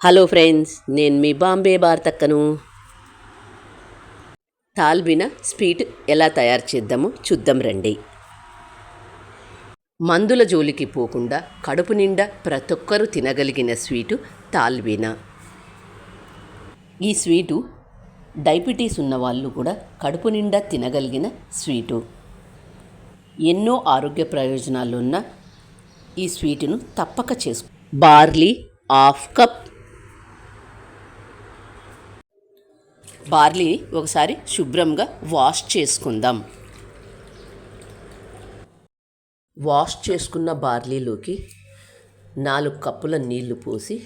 Hello friends నేను మీ Bombay బార్తక్కను. తాల్బిన sweet ఎలా తయారు చేద్దామో చూద్దాం రండి. మందుల జోలికి పోకుండా కడుపు నిండా ప్రతి ఒక్కరూ తినగలిగిన స్వీటు తాల్బిన. ఈ స్వీటు డయాబెటీస్ ఉన్న వాళ్ళు కూడా కడుపు నిండా తినగలిగిన స్వీటు. ఎన్నో ఆరోగ్య ప్రయోజనాలు ఉన్న ఈ స్వీటును తప్పక చేసుకో బార్లీ హాఫ్ కప్ బార్లీని ఒకసారి శుభ్రంగా వాష్ చేసుకుందాం. వాష్ చేసుకున్న బార్లీలోకి నాలుగు కప్పుల నీళ్ళు పోసి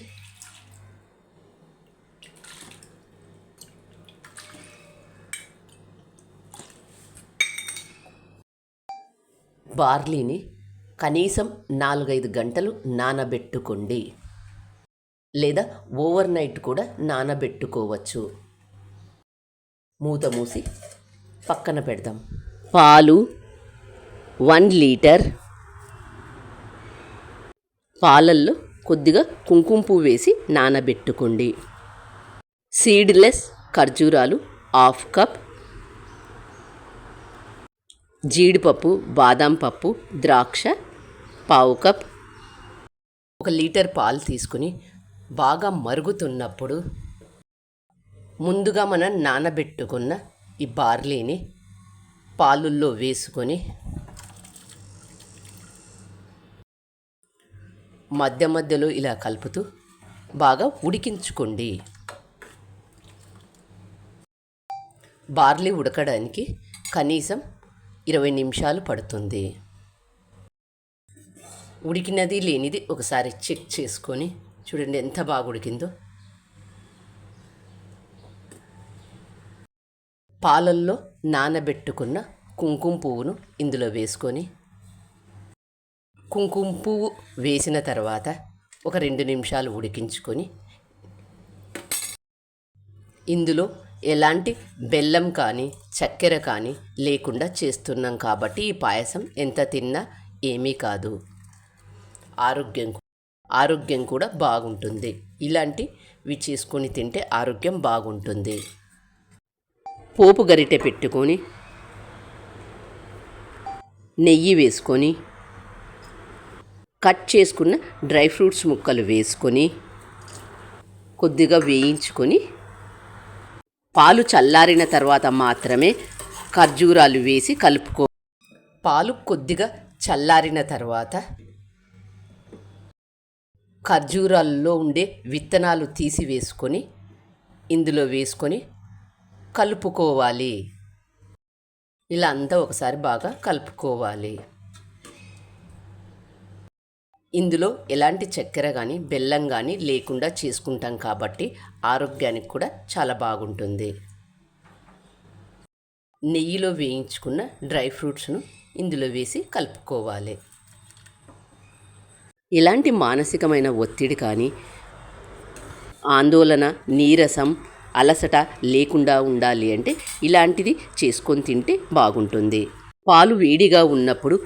బార్లీని కనీసం నాలుగైదు గంటలు నానబెట్టుకోండి. లేదా ఓవర్ నైట్ కూడా నానబెట్టుకోవచ్చు. మూత మూసి పక్కన పెడదాం పాలు వన్ లీటర్. పాలల్లో కొద్దిగా కుంకుమ పువ్వు వేసి నానబెట్టుకోండి. సీడ్లెస్ ఖర్జూరాలు హాఫ్ కప్. జీడిపప్పు బాదం పప్పు ద్రాక్ష పావు కప్. ఒక లీటర్ పాలు తీసుకుని బాగా మరుగుతున్నప్పుడు ముందుగా మనం నానబెట్టుకున్న ఈ బార్లీని పాలుల్లో వేసుకొని మధ్య మధ్యలో ఇలా కలుపుతూ బాగా ఉడికించుకోండి. బార్లీ ఉడకడానికి కనీసం ఇరవై నిమిషాలు పడుతుంది. ఉడికినది లేనిది ఒకసారి చెక్ చేసుకొని చూడండి ఎంత బాగా ఉడికిందో. పాలల్లో నానబెట్టుకున్న కుంకుమ పువ్వును ఇందులో వేసుకొని కుంకుమ పువ్వు వేసిన తర్వాత ఒక రెండు నిమిషాలు ఉడికించుకొని ఇందులో ఎలాంటి బెల్లం కానీ చక్కెర కానీ లేకుండా చేస్తున్నాం కాబట్టి ఈ పాయసం ఎంత తిన్నా ఏమీ కాదు. ఆరోగ్యం ఆరోగ్యం కూడా బాగుంటుంది. ఇలాంటివి చేసుకొని తింటే ఆరోగ్యం బాగుంటుంది. పోపు గరిటె పెట్టుకొని నెయ్యి వేసుకొని కట్ చేసుకున్న డ్రై ఫ్రూట్స్ ముక్కలు వేసుకొని కొద్దిగా వేయించుకొని పాలు చల్లారిన తర్వాత మాత్రమే ఖర్జూరాలు వేసి కలుపుకో పాలు కొద్దిగా చల్లారిన తర్వాత ఖర్జూరాల్లో ఉండే విత్తనాలు తీసి వేసుకొని ఇందులో వేసుకొని కలుపుకోవాలి. ఇలా అంతా ఒకసారి బాగా కలుపుకోవాలి. ఇందులో ఎలాంటి చక్కెర కానీ బెల్లం కానీ లేకుండా చేసుకుంటాం కాబట్టి ఆరోగ్యానికి కూడా చాలా బాగుంటుంది. నెయ్యిలో వేయించుకున్న డ్రై ఫ్రూట్స్ను ఇందులో వేసి కలుపుకోవాలి. ఇలాంటి మానసికమైన ఒత్తిడి కానీ ఆందోళన నీరసం అలసట లేకుండా ఉండాలి అంటే ఇలాంటిది చేసుకొని తింటే బాగుంటుంది. పాలు వేడిగా ఉన్నప్పుడు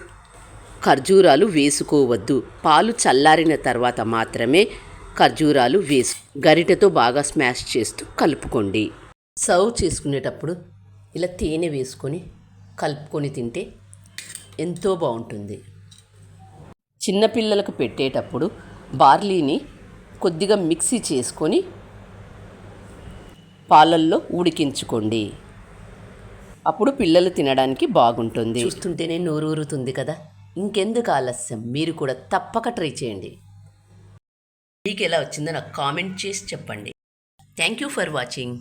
ఖర్జూరాలు వేసుకోవద్దు. పాలు చల్లారిన తర్వాత మాత్రమే ఖర్జూరాలు వేసు గరిటెతో బాగా స్మాష్ చేస్తూ కలుపుకోండి. సర్వ్ చేసుకునేటప్పుడు ఇలా తేనె వేసుకొని కలుపుకొని తింటే ఎంతో బాగుంటుంది. చిన్నపిల్లలకు పెట్టేటప్పుడు బార్లీని కొద్దిగా మిక్సీ చేసుకొని పాలల్లో ఉడికించుకోండి. అప్పుడు పిల్లలు తినడానికి బాగుంటుంది. చూస్తుంటేనే నోరూరుతుంది కదా. ఇంకెందుకు ఆలస్యం? మీరు కూడా తప్పక ట్రై చేయండి. మీకు ఎలా వచ్చిందో నాకు కామెంట్ చేసి చెప్పండి. Thank you for watching